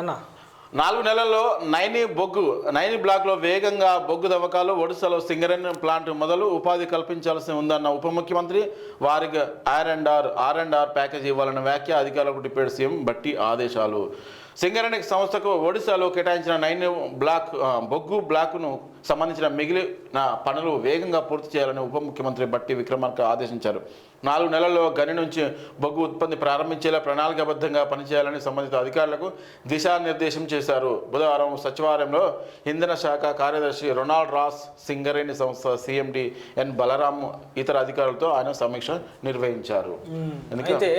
అన్న. నాలుగు నెలల్లో నైని బొగ్గు నైని బ్లాక్లో వేగంగా బొగ్గు తవ్వకాలు ఒడిశాలో సింగరేణి ప్లాంట్ మొదలు ఉపాధి కల్పించాల్సి ఉందన్న ఉప ముఖ్యమంత్రి వారికి R and R R and R package ఇవ్వాలన్న వ్యాఖ్య అధికారులకు డిప్యూటీ సీఎం బట్టి ఆదేశాలు. సింగరేణి సంస్థకు ఒడిశాలో కేటాయించిన నైన్ బ్లాక్ బొగ్గు బ్లాక్ను సంబంధించిన మిగిలిన పనులు వేగంగా పూర్తి చేయాలని ఉప ముఖ్యమంత్రి బట్టి విక్రమార్క ఆదేశించారు. నాలుగు నెలల్లో గని నుంచి బొగ్గు ఉత్పత్తి ప్రారంభించేలా ప్రణాళికాబద్ధంగా పనిచేయాలని సంబంధిత అధికారులకు దిశానిర్దేశం చేశారు. బుధవారం సచివాలయంలో ఇంధన శాఖ కార్యదర్శి రొనాల్డ్ రాస్ సింగరేణి సంస్థ సిఎండి ఎన్ బలరాం ఇతర అధికారులతో ఆయన సమీక్ష నిర్వహించారు. ఎందుకంటే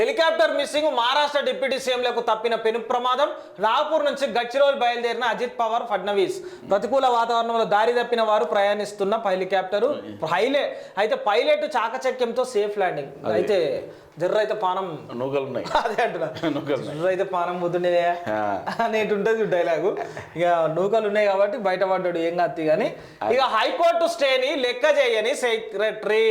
హెలికాప్టర్ మిస్సింగ్ మహారాష్ట్ర డిప్యూటీ సీఎంలకు తప్పిన పెను ప్రమాదం. నాగపూర్ నుంచి గచ్చిరోల్ బయలుదేరిన అజిత్ పవార్ ఫడ్నవీస్. ప్రతికూల వాతావరణంలో దారి తప్పిన వారు ప్రయాణిస్తున్న హెలికాప్టర్ పైలట్ అయితే పైలట్ చాకచక్యంతో సేఫ్ ల్యాండింగ్. అయితే జర్ర అయితే పానం అదే అంటున్నా. జర్ర అయితే పానం. అనేటి ఉంటుంది డైలాగు. ఇక నూకలు ఉన్నాయి కాబట్టి బయటపడ్డాడు ఏం కాదు కానీ ఇక హైకోర్టు స్టేని లెక్క చేయని సెక్రటరీ.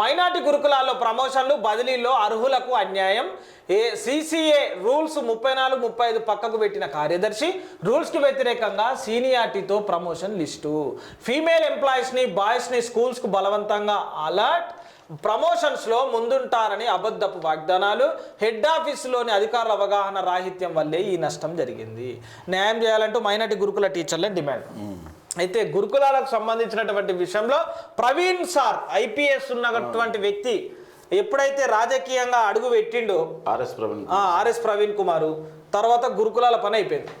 మైనార్టీ గురుకులాల్లో ప్రమోషన్లు బదిలీల్లో అర్హులకు అన్యాయం. ఏ సీసీఏ రూల్స్ ముప్పై నాలుగు ముప్పై ఐదు పక్కకు పెట్టిన కార్యదర్శి రూల్స్కి వ్యతిరేకంగా సీనియారిటీతో ప్రమోషన్ లిస్టు. ఫీమేల్ ఎంప్లాయీస్ని బాయ్స్ని స్కూల్స్కు బలవంతంగా అలర్ట్. ప్రమోషన్స్లో ముందుంటారని అబద్ధపు వాగ్దానాలు. హెడ్ ఆఫీసులోని అధికారుల అవగాహన రాహిత్యం వల్లే ఈ నష్టం జరిగింది. న్యాయం చేయాలంటూ మైనార్టీ గురుకుల టీచర్ల డిమాండ్. అయితే గురుకులాలకు సంబంధించినటువంటి విషయంలో ప్రవీణ్ సార్ ఐపీఎస్ ఉన్నటువంటి వ్యక్తి ఎప్పుడైతే రాజకీయంగా అడుగు పెట్టిండో ఆర్ఎస్ ప్రవీణ్ ఆర్ఎస్ ప్రవీణ్ కుమారు తర్వాత గురుకులాల పని అయిపోయింది.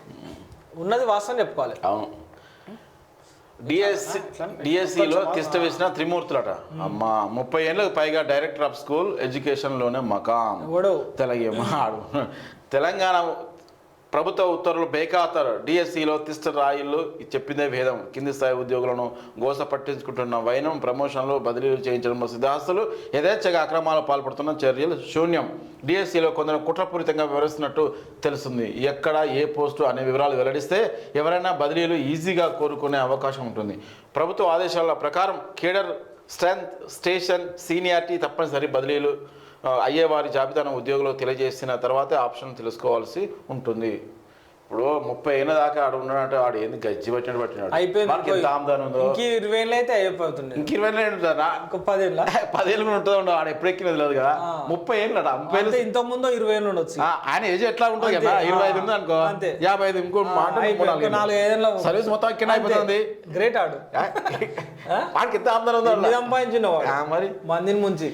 ఉన్నది వాస్తవం చెప్పుకోవాలి. అవును. డిఎస్సి డిఎస్సిలో తిష్ట వేసిన త్రిమూర్తులట. అమ్మా ముప్పై ఏళ్ళకు పైగా డైరెక్టర్ ఆఫ్ స్కూల్ ఎడ్యుకేషన్లోనే మకాం. తెలంగాణ ప్రభుత్వ ఉత్తర్వులు బేఖాతరు డిఎస్సిలో తిష్ట రాయిళ్ళు చెప్పిందే భేదం కింది స్థాయి ఉద్యోగులను గోస పట్టించుకుంటున్న వైనం ప్రమోషన్లు బదిలీలు చేయించడం సిద్ధాస్తులు యథేచ్ఛగా అక్రమాలు పాల్పడుతున్న చర్యలు శూన్యం. డిఎస్సిలో కొందరు కుట్రపూరితంగా వివరిస్తున్నట్టు తెలుస్తుంది. ఎక్కడ ఏ పోస్టు అనే వివరాలు వెల్లడిస్తే ఎవరైనా బదిలీలు ఈజీగా కోరుకునే అవకాశం ఉంటుంది. ప్రభుత్వ ఆదేశాల ప్రకారం కేడర్ స్ట్రెంత్ స్టేషన్ సీనియారిటీ తప్పనిసరి బదిలీలు అయ్యేవారి జాబితాను ఉద్యోగులు తెలియజేసిన తర్వాతే ఆప్షన్ తెలుసుకోవాల్సి ఉంటుంది. ఇప్పుడు ముప్పై ఏళ్ళ దాకా ఆడు ఉన్నాడంటే ఆడు ఏంది గజ్జి పట్టినట్టు పట్టినాడు? అయిపోయింది ఎంత ఆమ్దానం ఉందో? ఇంక ఇరవై ఏళ్ళు అయితే అయిపోతుండే. ఇంక ఇరవై ఏళ్ళు ఉంటుందా? పదేళ్ళ? పదేళ్ళు కూడా ఉంటుందో? ఆడు ఎప్పుడు ఎక్కినది లేదు కదా. ముప్పై ఏళ్ళు అట ముప్పై ఏళ్ళు ఇంత ముందు ఇరవై ఏళ్ళు ఉండొచ్చు. ఆయన ఏజ్ ఎట్లా ఉంటుంది కదా? ఇరవై ఐదు ఉంది అనుకో. యాభై ఐదు ఇంకో మాట సర్వీస్ మొత్తం ఎక్కిన అయిపోతుంది. గ్రేట్ ఆడు. వాడికి ఎంత ఆమ్దానం ఉందో సంపాదించిన మరి? మందిని ముంచి.